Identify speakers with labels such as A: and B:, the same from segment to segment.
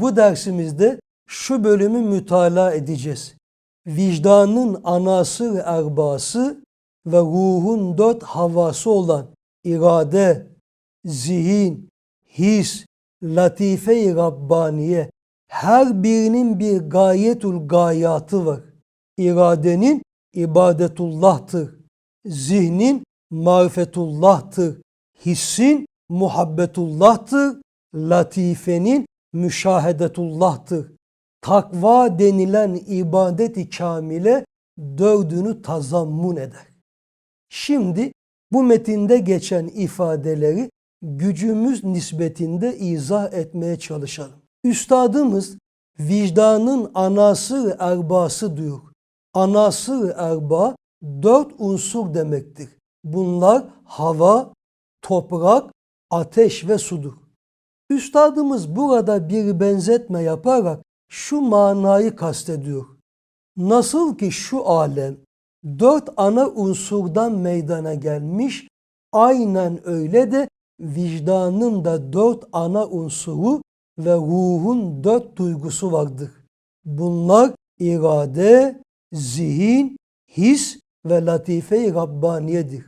A: Bu dersimizde şu bölümü mütalaa edeceğiz. Vicdanın anası ve erbası ve ruhun dört havası olan irade, zihin, his, latife-i Rabbaniye her birinin bir gayetul gayatı var. İradenin ibadetullah'tır. Zihnin marifetullah'tır. Hissin muhabbetullah'tır. Latifenin müşahedetullah'tır. Takva denilen ibadet-i kamile dördünü tazammun eder. Şimdi bu metinde geçen ifadeleri gücümüz nispetinde izah etmeye çalışalım. Üstadımız vicdanın anası erbası diyor. Anası erba dört unsur demektir. Bunlar hava, toprak, ateş ve sudur. Üstadımız burada bir benzetme yaparak şu manayı kastediyor. Nasıl ki şu alem dört ana unsurdan meydana gelmiş, aynen öyle de vicdanın da dört ana unsuru ve ruhun dört duygusu vardır. Bunlar irade, zihin, his ve latife-i Rabbaniyedir.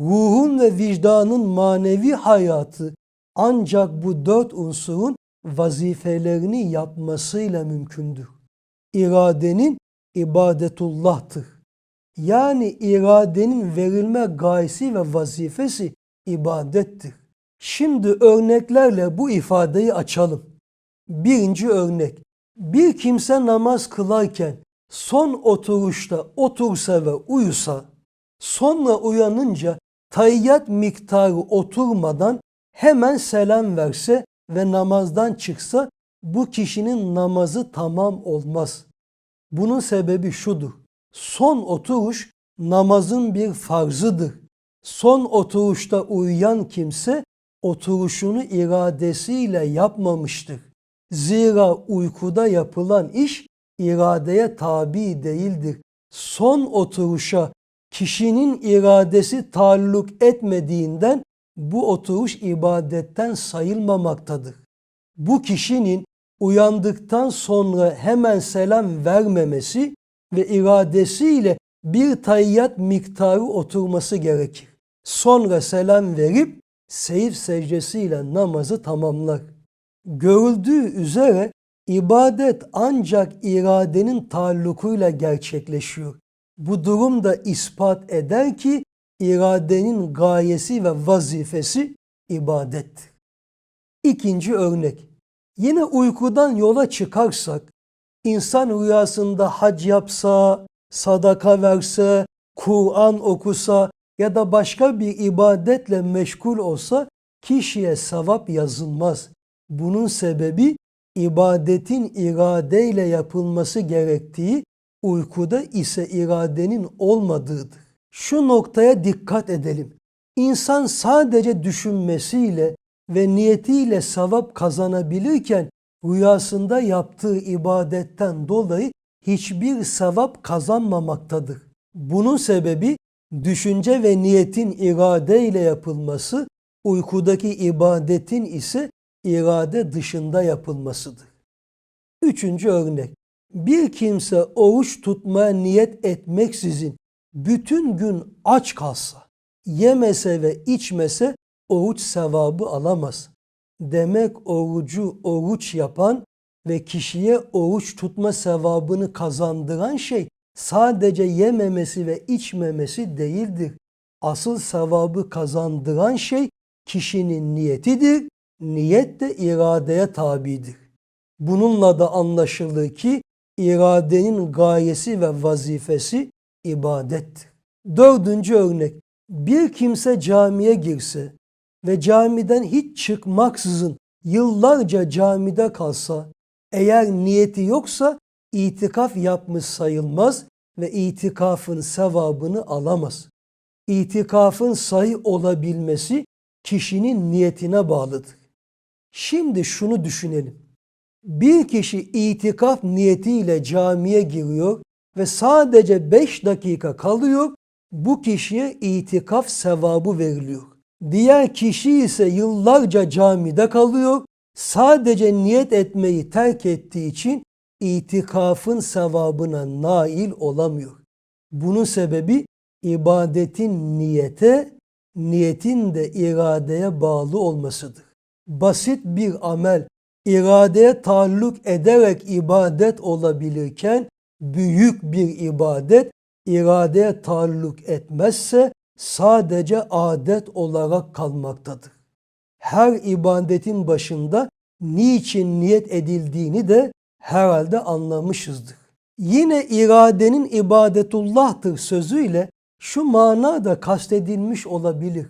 A: Ruhun ve vicdanın manevi hayatı ancak bu dört unsurun vazifelerini yapmasıyla mümkündür. İradenin ibadetullah'tır. Yani iradenin verilme gayesi ve vazifesi ibadettir. Şimdi örneklerle bu ifadeyi açalım. Birinci örnek. Bir kimse namaz kılarken son oturuşta otursa ve uyusa, sonra uyanınca tayyat miktarı oturmadan hemen selam verse ve namazdan çıksa bu kişinin namazı tamam olmaz. Bunun sebebi şudur. Son oturuş namazın bir farzıdır. Son oturuşta uyuyan kimse oturuşunu iradesiyle yapmamıştır. Zira uykuda yapılan iş iradeye tabi değildir. Son oturuşa kişinin iradesi taalluk etmediğinden bu oturuş ibadetten sayılmamaktadır. Bu kişinin uyandıktan sonra hemen selam vermemesi ve iradesiyle bir tayyat miktarı oturması gerekir. Sonra selam verip seyif secdesiyle namazı tamamlar. Görüldüğü üzere ibadet ancak iradenin taallukuyla gerçekleşiyor. Bu durum da ispat eder ki iradenin gayesi ve vazifesi ibadettir. İkinci örnek. Yine uykudan yola çıkarsak, insan rüyasında hac yapsa, sadaka verse, Kur'an okusa ya da başka bir ibadetle meşgul olsa kişiye sevap yazılmaz. Bunun sebebi ibadetin iradeyle yapılması gerektiği, uykuda ise iradenin olmadığıdır. Şu noktaya dikkat edelim. İnsan sadece düşünmesiyle ve niyetiyle sevap kazanabilirken rüyasında yaptığı ibadetten dolayı hiçbir sevap kazanmamaktadır. Bunun sebebi düşünce ve niyetin irade ile yapılması, uykudaki ibadetin ise irade dışında yapılmasıdır. Üçüncü örnek. Bir kimse oruç tutmaya niyet etmeksizin bütün gün aç kalsa, yemese ve içmese oruç sevabı alamaz. Demek orucu oruç yapan ve kişiye oruç tutma sevabını kazandıran şey sadece yememesi ve içmemesi değildir. Asıl sevabı kazandıran şey kişinin niyetidir. Niyet de iradeye tabidir. Bununla da anlaşılır ki iradenin gayesi ve vazifesi ibadettir. Dördüncü örnek. Bir kimse camiye girse ve camiden hiç çıkmaksızın yıllarca camide kalsa, eğer niyeti yoksa itikaf yapmış sayılmaz ve itikafın sevabını alamaz. İtikafın sahih olabilmesi kişinin niyetine bağlıdır. Şimdi şunu düşünelim. Bir kişi itikaf niyetiyle camiye giriyor ve sadece beş dakika kalıyor, bu kişiye itikaf sevabı veriliyor. Diğer kişi ise yıllarca camide kalıyor, sadece niyet etmeyi terk ettiği için itikafın sevabına nail olamıyor. Bunun sebebi ibadetin niyete, niyetin de iradeye bağlı olmasıdır. Basit bir amel iradeye taalluk ederek ibadet olabilirken büyük bir ibadet iradeye taalluk etmezse sadece adet olarak kalmaktadır. Her ibadetin başında niçin niyet edildiğini de herhalde anlamışızdır. Yine iradenin ibadetullah'tır sözüyle şu manada kastedilmiş olabilir.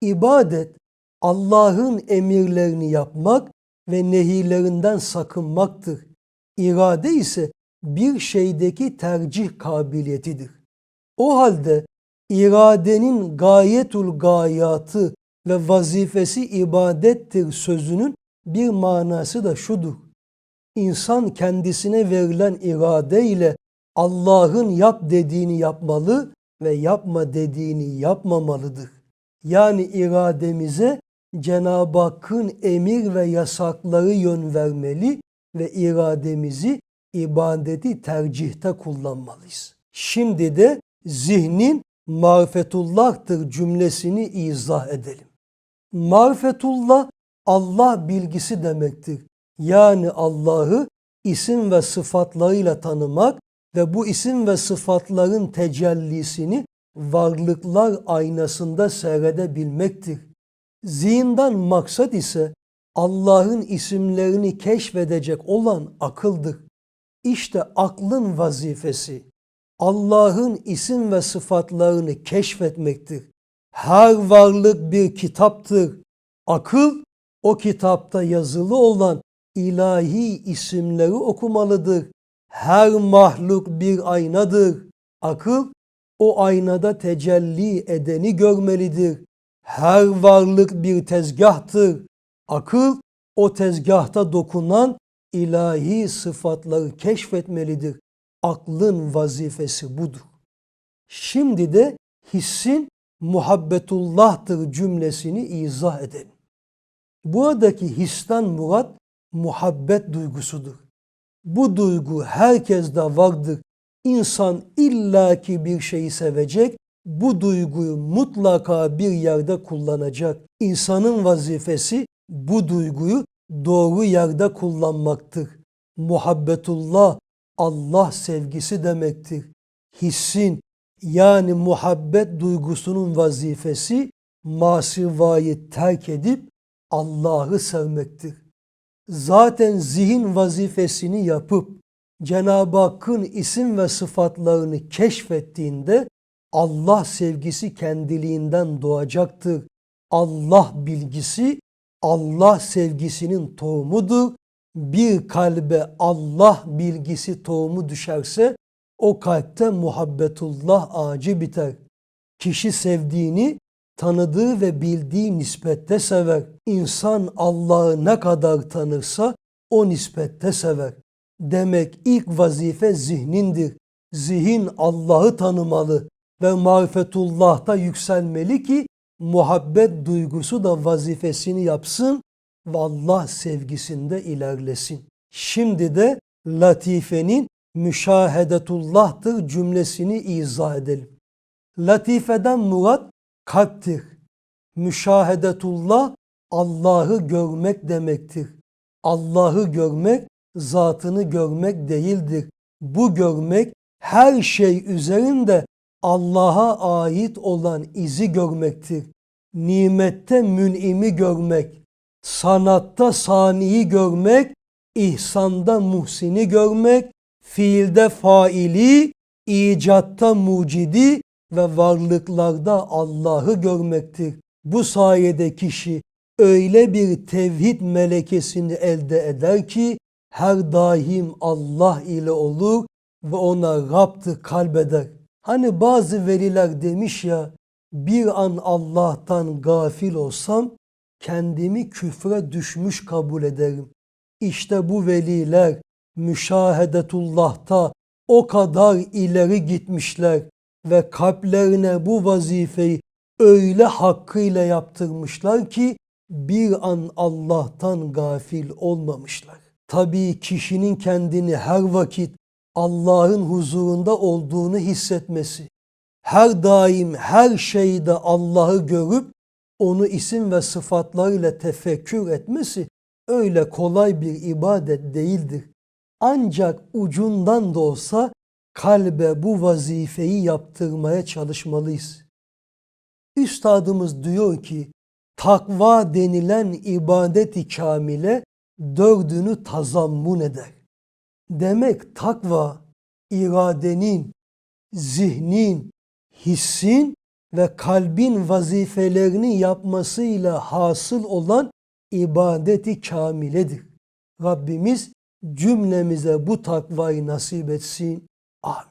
A: İbadet Allah'ın emirlerini yapmak ve nehirlerinden sakınmaktır. İrade ise bir şeydeki tercih kabiliyetidir. O halde iradenin gayetul gayatı ve vazifesi ibadettir sözünün bir manası da şudur. İnsan kendisine verilen irade ile Allah'ın yap dediğini yapmalı ve yapma dediğini yapmamalıdır. Yani irademize Cenab-ı Hakk'ın emir ve yasakları yön vermeli ve irademizi ibadeti tercihte kullanmalıyız. Şimdi de zihnin marifetullah'tır cümlesini izah edelim. Marifetullah Allah bilgisi demektir. Yani Allah'ı isim ve sıfatlarıyla tanımak ve bu isim ve sıfatların tecellisini varlıklar aynasında seyredebilmektir. Zihinden maksat ise Allah'ın isimlerini keşfedecek olan akıldır. İşte aklın vazifesi Allah'ın isim ve sıfatlarını keşfetmektir. Her varlık bir kitaptır. Akıl o kitapta yazılı olan ilahi isimleri okumalıdır. Her mahluk bir aynadır. Akıl o aynada tecelli edeni görmelidir. Her varlık bir tezgahtır. Akıl o tezgahta dokunan ilahi sıfatları keşfetmelidir. Aklın vazifesi budur. Şimdi de hissin muhabbetullah'tır cümlesini izah edelim. Buradaki histen murat muhabbet duygusudur. Bu duygu herkeste vardır. İnsan illaki bir şeyi sevecek, bu duyguyu mutlaka bir yerde kullanacak. İnsanın vazifesi bu duyguyu doğru yerde kullanmaktır. Muhabbetullah Allah sevgisi demektir. Hissin yani muhabbet duygusunun vazifesi masivayı terk edip Allah'ı sevmektir. Zaten zihin vazifesini yapıp Cenab-ı Hakk'ın isim ve sıfatlarını keşfettiğinde Allah sevgisi kendiliğinden doğacaktır. Allah bilgisi Allah sevgisinin tohumudur. Bir kalbe Allah bilgisi tohumu düşerse o kalpte muhabbetullah ağacı biter. Kişi sevdiğini tanıdığı ve bildiği nispette sever. İnsan Allah'ı ne kadar tanırsa o nispette sever. Demek ilk vazife zihnindir. Zihin Allah'ı tanımalı ve marifetullah'ta yükselmeli ki muhabbet duygusu da vazifesini yapsın ve Allah sevgisinde ilerlesin. Şimdi de latifenin müşahedetullah'tır cümlesini izah edelim. Latifeden murat kalptir. Müşahedetullah Allah'ı görmek demektir. Allah'ı görmek zatını görmek değildir. Bu görmek her şey üzerinde Allah'a ait olan izi görmektir. Nimette mün'imi görmek, sanatta saniyi görmek, ihsanda muhsini görmek, fiilde faili, icatta mucidi ve varlıklarda Allah'ı görmektir. Bu sayede kişi öyle bir tevhid melekesini elde eder ki her daim Allah ile olur ve ona Rab'tı kalbeder. Hani bazı veliler demiş ya bir an Allah'tan gafil olsam kendimi küfre düşmüş kabul ederim. İşte bu veliler müşahedetullah'ta o kadar ileri gitmişler ve kalplerine bu vazifeyi öyle hakkıyla yaptırmışlar ki bir an Allah'tan gafil olmamışlar. Tabii kişinin kendini her vakit Allah'ın huzurunda olduğunu hissetmesi, her daim her şeyde Allah'ı görüp onu isim ve sıfatlarıyla tefekkür etmesi öyle kolay bir ibadet değildir. Ancak ucundan da olsa kalbe bu vazifeyi yaptırmaya çalışmalıyız. Üstadımız diyor ki takva denilen ibadeti kamile dördünü tazammun eder. Demek takva iradenin, zihnin, hissin ve kalbin vazifelerini yapmasıyla hasıl olan ibadeti kamiledir. Rabbimiz cümlemize bu takvayı nasip etsin. Amin.